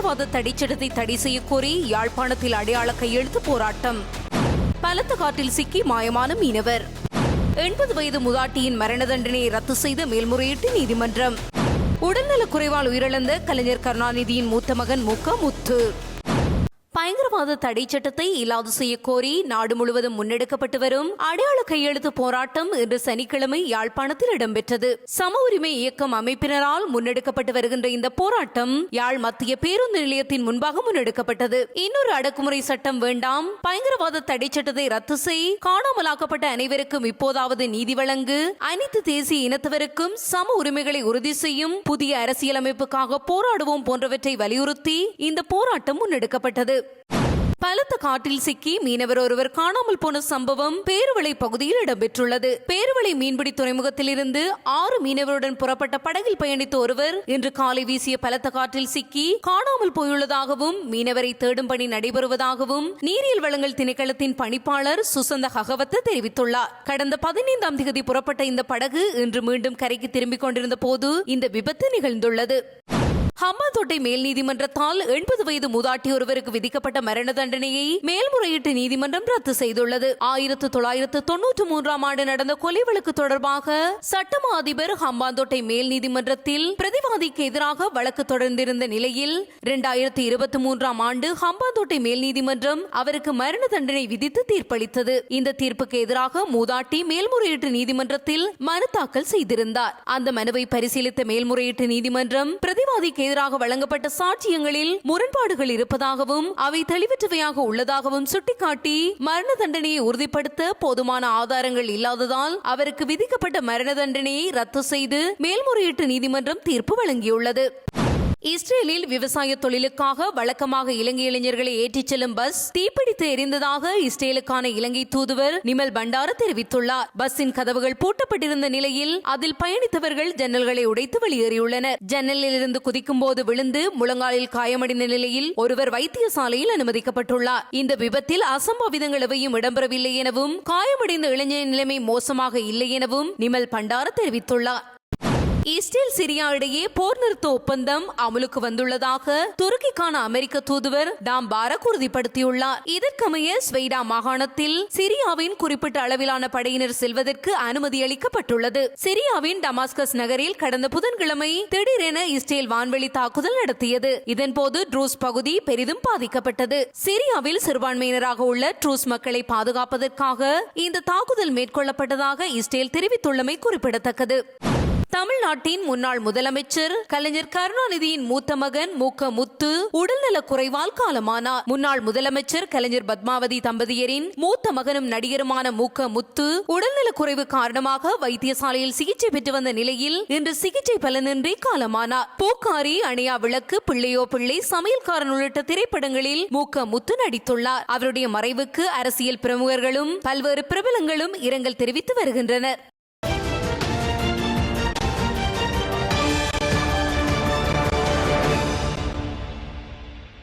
பயங்கரவாத தடைச்சட்டத்தை தடை செய்ய கோரி யாழ்ப்பாணத்தில் அடையாள கையெழுத்து போராட்டம். பலத்த காட்டில் சிக்கி மாயமான மீனவர். எண்பது வயது முதாட்டியின் மரண தண்டனையை ரத்து செய்த மேல்முறையீட்டு நீதிமன்றம். உடல்நலக் குறைவால் உயிரிழந்த கலைஞர் கருணாநிதியின் மூத்த மகன் முக முத்து பயங்கரவாத தடை சட்டத்தை இல்லாது செய்ய கோரி நாடு முழுவதும் முன்னெடுக்கப்பட்டு வரும் அடையாள கையெழுத்து போராட்டம் இன்று சனிக்கிழமை யாழ்ப்பாணத்தில் இடம்பெற்றது. சம உரிமை இயக்கம் அமைப்பினரால் முன்னெடுக்கப்பட்டு வருகின்ற இந்த போராட்டம் யாழ் மத்திய பேருந்து நிலையத்தின் முன்பாக முன்னெடுக்கப்பட்டது. இன்னொரு அடக்குமுறை சட்டம் வேண்டாம். பயங்கரவாத தடை சட்டத்தை ரத்து செய். காணாமலாக்கப்பட்ட அனைவருக்கும் இப்போதாவது நீதி வழங்கு. அனைத்து தேசிய இனத்தவருக்கும் சம உரிமைகளை உறுதி செய்யும் புதிய அரசியலமைப்புக்காக போராடுவோம் போன்றவற்றை வலியுறுத்தி இந்த போராட்டம் முன்னெடுக்கப்பட்டது. பலத்த காட்டில் சிக்கி மீனவர் ஒருவர் காணாமல் போன சம்பவம் பேருவளை பகுதியில் இடம்பெற்றுள்ளது. பேருவளை மீன்பிடி துறைமுகத்தில் இருந்து ஆறு மீனவருடன் புறப்பட்ட படகில் பயணித்த ஒருவர் இன்று காலை வீசிய பலத்த காற்றில் சிக்கி காணாமல் போயுள்ளதாகவும் மீனவரை தேடும் பணி நடைபெறுவதாகவும் நீரியல் வளங்கள் திணைக்களத்தின் பணிப்பாளர் சுசந்த ககவத்து தெரிவித்துள்ளார். கடந்த பதினைந்தாம் தேதி புறப்பட்ட இந்த படகு இன்று மீண்டும் கரைக்கு திரும்பிக் கொண்டிருந்த போது இந்த விபத்து நிகழ்ந்துள்ளது. ஹம்பாந்தோட்டை மேல் நீதிமன்றத்தால் எண்பது வயது மூதாட்டி ஒருவருக்கு விதிக்கப்பட்ட மரண தண்டனையை மேல்முறையீட்டு நீதிமன்றம் ரத்து செய்துள்ளது. ஆயிரத்து தொள்ளாயிரத்து தொன்னூற்றி மூன்றாம் ஆண்டு நடந்த கொலை வழக்கு தொடர்பாக சட்டமா அதிபர் ஹம்பாந்தோட்டை மேல் நீதிமன்றத்தில் பிரதிவாதிக்கு எதிராக வழக்கு தொடர்ந்திருந்த நிலையில் இரண்டாயிரத்தி இருபத்தி மூன்றாம் ஆண்டு ஹம்பாந்தோட்டை மேல் நீதிமன்றம் அவருக்கு மரண தண்டனை விதித்து தீர்ப்பளித்தது. இந்த தீர்ப்புக்கு எதிராக மூதாட்டி மேல்முறையீட்டு நீதிமன்றத்தில் மனு தாக்கல் செய்திருந்தார். அந்த மனுவை பரிசீலித்த மேல்முறையீட்டு நீதிமன்றம் பிரதிவாதிக்கு எதிராக வழங்கப்பட்ட சாட்சியங்களில் முரண்பாடுகள் இருப்பதாகவும் அவை தெளிவற்றவையாக உள்ளதாகவும் சுட்டிக்காட்டி மரண தண்டனையை உறுதிப்படுத்த போதுமான ஆதாரங்கள் இல்லாததால் அவருக்கு விதிக்கப்பட்ட மரண தண்டனையை ரத்து செய்து மேல்முறையீட்டு நீதிமன்றம் தீர்ப்பு வழங்கியுள்ளது. இஸ்ரேலில் விவசாய தொழிலுக்காக வழக்கமாக இலங்கை இளைஞர்களை ஏற்றிச் செல்லும் பஸ் தீப்பிடித்து எரிந்ததாக இஸ்ரேலுக்கான இலங்கை தூதுவர் நிமல் பண்டார தெரிவித்துள்ளார். பஸ்ஸின் கதவுகள் பூட்டப்பட்டிருந்த நிலையில் அதில் பயணித்தவர்கள் ஜன்னல்களை உடைத்து வெளியேறியுள்ளனர். ஜன்னலில் இருந்து குதிக்கும் போது விழுந்து முழங்காலில் காயமடைந்த நிலையில் ஒருவர் வைத்தியசாலையில் அனுமதிக்கப்பட்டுள்ளார். இந்த விபத்தில் அசம்பாவிதங்கள் எவையும் இடம்பெறவில்லை எனவும் காயமடைந்த இளைஞரின் நிலைமை மோசமாக இல்லை எனவும் நிமல் பண்டார தெரிவித்துள்ளார். இஸ்ரேல் சிரியா இடையே போர் நிறுத்த ஒப்பந்தம் அமலுக்கு வந்துள்ளதாக துருக்கிக்கான அமெரிக்க தூதுவர் டாம் பாரக் உறுதிப்படுத்தியுள்ளார். இதற்கமைய ஸ்வெய்டா மாகாணத்தில் சிரியாவின் குறிப்பிட்ட அளவிலான படையினர் செல்வதற்கு அனுமதி அளிக்கப்பட்டுள்ளது. சிரியாவின் டமாஸ்கஸ் நகரில் கடந்த புதன்கிழமை திடீரென இஸ்ரேல் வான்வெளி தாக்குதல் நடத்தியது. இதன்போது ட்ரூஸ் பகுதி பெரிதும் பாதிக்கப்பட்டது. சிரியாவில் சிறுபான்மையினராக உள்ள ட்ரூஸ் மக்களை பாதுகாப்பதற்காக இந்த தாக்குதல் மேற்கொள்ளப்பட்டதாக இஸ்ரேல் தெரிவித்துள்ளமை குறிப்பிடத்தக்கது. தமிழ்நாட்டின் முன்னாள் முதலமைச்சர் கலைஞர் கருணாநிதியின் மூத்த மகன் மூக்க முத்து உடல்நலக் குறைவால் காலமானார். முன்னாள் முதலமைச்சர் கலைஞர் பத்மாவதி தம்பதியரின் மூத்த மகனும் நடிகருமான மூக்க முத்து உடல்நலக் குறைவு காரணமாக வைத்தியசாலையில் சிகிச்சை பெற்று வந்த நிலையில் இன்று சிகிச்சை பலனின்றி காலமானார். பூக்காரி அணியா விளக்கு பிள்ளையோ பிள்ளை சமையல்காரன் உள்ளிட்ட திரைப்படங்களில் மூக்க முத்து நடித்துள்ளார். அவருடைய மறைவுக்கு அரசியல் பிரமுகர்களும் பல்வேறு பிரபலங்களும் இரங்கல் தெரிவித்து வருகின்றனர்.